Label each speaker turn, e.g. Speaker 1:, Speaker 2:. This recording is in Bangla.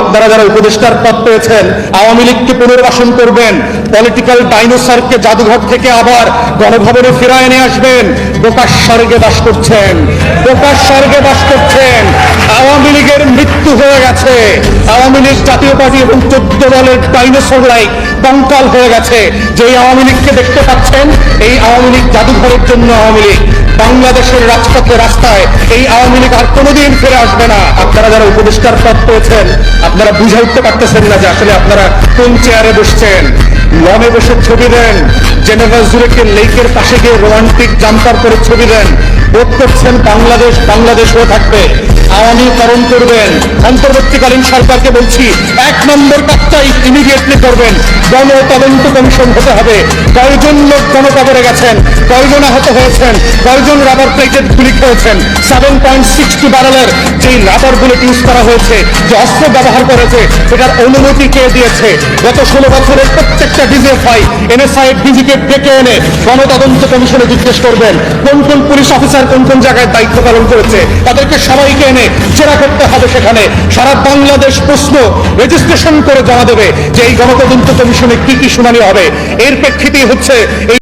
Speaker 1: আপনারা যারা উপদেষ্টার পদ পেয়েছেন, আওয়ামী লীগকে পুনর্বাসন করবেন পলিটিক্যাল ডাইনোসরকে জাদুঘর থেকে আবার গণভবনে ফেরায় নিয়ে আসবেন বোকার স্বর্গে বাস করছেন বোকার স্বর্গে বাস করছেন। আওয়ামী লীগের মৃত্যু হয়ে গেছে। আওয়ামী লীগ জাতীয় পার্টি এবং চোদ্দ দলের ডাইনোসর লাইক কঙ্কাল হয়ে গেছে। যে আওয়ামী লীগকে দেখতে পাচ্ছেন, এই আওয়ামী লীগ জাদুঘরের জন্য আওয়ামী লীগ। বাংলাদেশের রাজপথে রাস্তায় এই আওয়ামী লীগ আর কোনোদিন ফিরে আসবে না। আপনারা যারা উপদেষ্টার পদ পেয়েছেন, আপনারা বুঝে উঠতে পারতেছেন না যে আসলে আপনারা কোন চেয়ারে বসছেন। লনে বসে ছবি দেন জেনেভা জুরেকের লেকের পাশে গিয়ে রোমান্টিক জাম্পার করে ছবি দেন। বোধ করছেন বাংলাদেশ বাংলাদেশ হয়ে থাকবে। আওয়ামীকরণ করবেন। অন্তর্বর্তীকালীন সরকারকে বলছি, এক নম্বর কাজটাই ইমিডিয়েটলি করবেন। গণ তদন্ত কমিশন হতে হবে। কয়জন লোক গণকবরে গেছেন? কয়জন আহত হয়েছেন? কয়জন রাবার প্লেটেড গুলি খেয়েছেন? সেভেন পয়েন্ট সিক্সটি ব্যারেলের যেই রাবার বুলেট ইউজ করা হয়েছে, যে অস্ত্র ব্যবহার করেছে, সেটার অনুমতি কে দিয়েছে? গত ষোলো বছরের প্রত্যেকটা ডিজিএফআই এনএসআই ডিজিকে ডেকে এনে গণতদন্ত কমিশনে জিজ্ঞেস করবেন, কোন কোন পুলিশ অফিসার কোন কোন জায়গায় দায়িত্ব পালন করেছে, তাদেরকে সবাইকে এনে জেরা করতে হবে সেখানে। সারা বাংলাদেশ প্রশ্ন রেজিস্ট্রেশন করে জমা দেবে যে এই গণতদন্ত কমিশনে কি কি শুনানি হবে। এর প্রেক্ষিতেই হচ্ছে এই